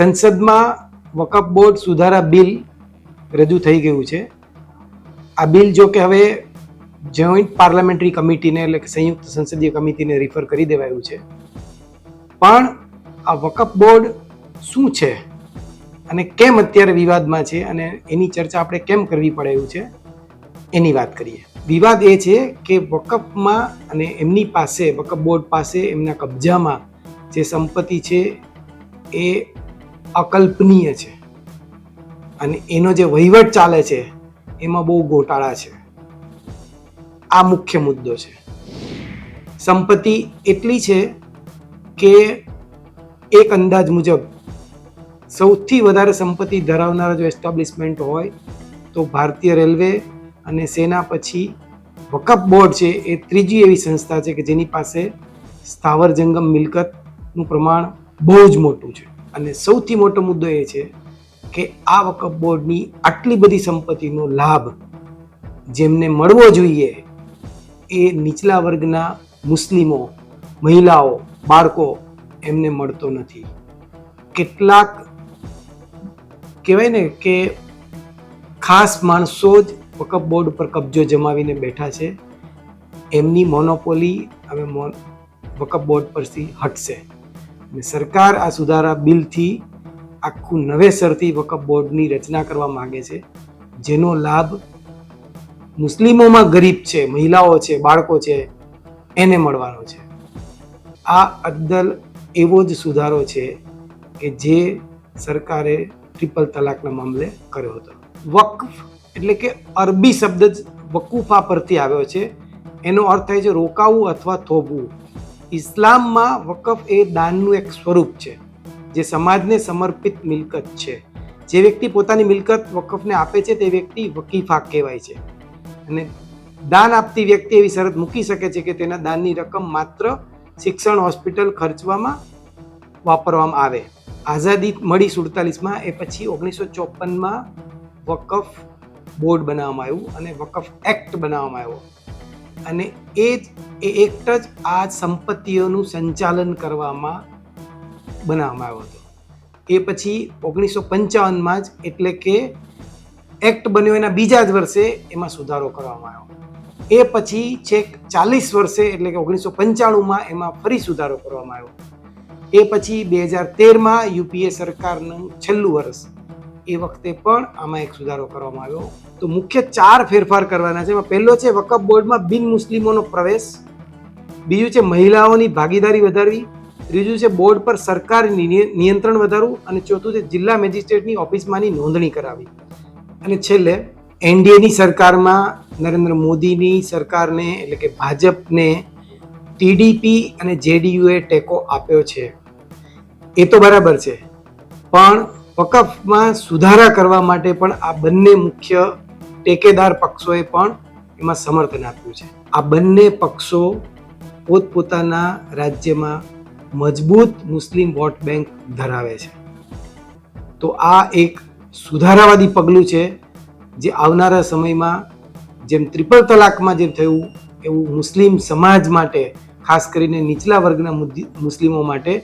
સંસદમાં વકફ બોર્ડ સુધારા બિલ રજૂ થઈ ગયું છે. આ બિલ જો કે હવે જોઈન્ટ પાર્લામેન્ટરી કમિટીને એટલે કે સંયુક્ત સંસદીય કમિટીને રિફર કરી દેવાયું છે. પણ આ વકફ બોર્ડ શું છે અને કેમ અત્યારે વિવાદમાં છે અને એની ચર્ચા આપણે કેમ કરવી પડે એવું છે, એની વાત કરીએ. વિવાદ એ છે કે વકફમાં અને એમની પાસે, વકફ બોર્ડ પાસે, એમના કબજામાં જે સંપત્તિ છે એ અકલ્પનીય છે. અને એનો જે વહીવટ ચાલે છે, એમાં બહુ ગોટાળા છે. આ મુખ્ય મુદ્દો છે. સંપત્તિ એટલી છે કે એક અંદાજ મુજબ સૌથી વધારે સંપત્તિ ધરાવનારા જો એસ્ટાબ્લિશમેન્ટ હોય, તો ભારતીય રેલવે અને સેના પછી વકફ બોર્ડ છે, એ ત્રીજી એવી સંસ્થા છે કે જેની પાસે સ્થાવર જંગમ મિલકતનું પ્રમાણ બહુ જ મોટું છે. અને સૌથી મોટો મુદ્દો એ છે કે આ વકફ બોર્ડની આટલી બધી સંપત્તિનો લાભ જેમને મળવો જોઈએ એ નીચલા વર્ગના મુસ્લિમો, મહિલાઓ, બાળકો એમને મળતો નથી. કેટલાક કહેવાય ને કે ખાસ માણસો જ વકફ બોર્ડ ઉપર કબજો જમાવીને બેઠા છે. એમની મોનોપોલી હવે વકફ બોર્ડ પરથી હટશે. અને સરકાર આ સુધારા બિલથી આખું નવેસરથી વકફ બોર્ડની રચના કરવા માગે છે, જેનો લાભ મુસ્લિમોમાં ગરીબ છે, મહિલાઓ છે, બાળકો છે, એને મળવાનો છે. આ અદ્દલ એવો જ સુધારો છે કે જે સરકારે ટ્રિપલ તલાકના મામલે કર્યો હતો. વકફ એટલે કે અરબી શબ્દ જ વકૂફા પરથી આવ્યો છે. એનો અર્થ થાય છે રોકાવું અથવા થોભવું. ઇસ્લામમાં વકફ એ દાનનું એક સ્વરૂપ છે, જે સમાજને સમર્પિત મિલકત છે. જે વ્યક્તિ પોતાની મિલકત વકફને આપે છે, તે વ્યક્તિ વકીફા કહેવાય છે. અને દાન આપતી વ્યક્તિ એવી શરત મૂકી શકે છે કે તેના દાનની રકમ માત્ર શિક્ષણ, હોસ્પિટલ ખર્ચવામાં વાપરવામાં આવે. આઝાદી મળી સુડતાલીસમાં એ પછી ઓગણીસો ચોપનમાં વકફ બોર્ડ બનાવવામાં આવ્યું અને વકફ એક્ટ બનાવવામાં આવ્યો. અને એ જ, એ એકટ જ આ સંપત્તિઓનું સંચાલન કરવામાં બનાવવામાં આવ્યો હતો. એ પછી ઓગણીસો પંચાવનમાં જ એટલે કે એક્ટ બન્યો એના બીજા જ વર્ષે એમાં સુધારો કરવામાં આવ્યો. એ પછી છેક ચાલીસ વર્ષે એટલે કે ઓગણીસો પંચાણુંમાં એમાં ફરી સુધારો કરવામાં આવ્યો. એ પછી બે હજાર તેરમાં યુપીએ સરકારનું છેલ્લું વર્ષ એ વખતે પણ આમાં એક સુધારો કરવામાં આવ્યો. તો મુખ્ય ચાર ફેરફાર કરવાના છે. એમાં પહેલો છે, વકફ બોર્ડમાં બિન મુસ્લિમોનો પ્રવેશ. બીજું છે, મહિલાઓની ભાગીદારી વધારવી. ત્રીજું છે, બોર્ડ પર સરકારી નિયંત્રણ વધારવું. અને ચોથું છે, જિલ્લા મેજિસ્ટ્રેટની ઓફિસમાંની નોંધણી કરાવી. અને છેલ્લે, એનડીએની સરકારમાં નરેન્દ્ર મોદીની સરકારને, એટલે કે ભાજપને ટીડીપી અને જેડીયુએ ટેકો આપ્યો છે. એ તો બરાબર છે. પણ વકફમાં સુધારા કરવા માટે પણ આ બંને મુખ્ય ટેકેદાર પક્ષોએ પણ એમાં સમર્થન આપ્યું છે. આ બંને પક્ષો પોતપોતાના રાજ્યમાં મજબૂત મુસ્લિમ વોટ બેંક ધરાવે છે. તો આ એક સુધારાવાદી પગલું છે જે આવનારા સમયમાં જેમ ત્રિપલ તલાકમાં જેમ થયું એવું મુસ્લિમ સમાજ માટે, ખાસ કરીને નીચલા વર્ગના મુસ્લિમો માટે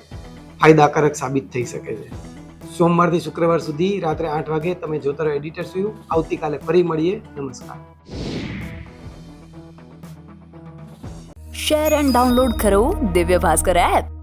ફાયદાકારક સાબિત થઈ શકે છે. સોમવારથી શુક્રવાર સુધી રાત્રે આઠ વાગે તમે જોતા રહો એડિટર્સ વ્યૂ આવતીકાલે ફરી મળીએ. નમસ્કાર. શેર એન્ડ ડાઉનલોડ કરો દિવ્ય ભાસ્કર એપ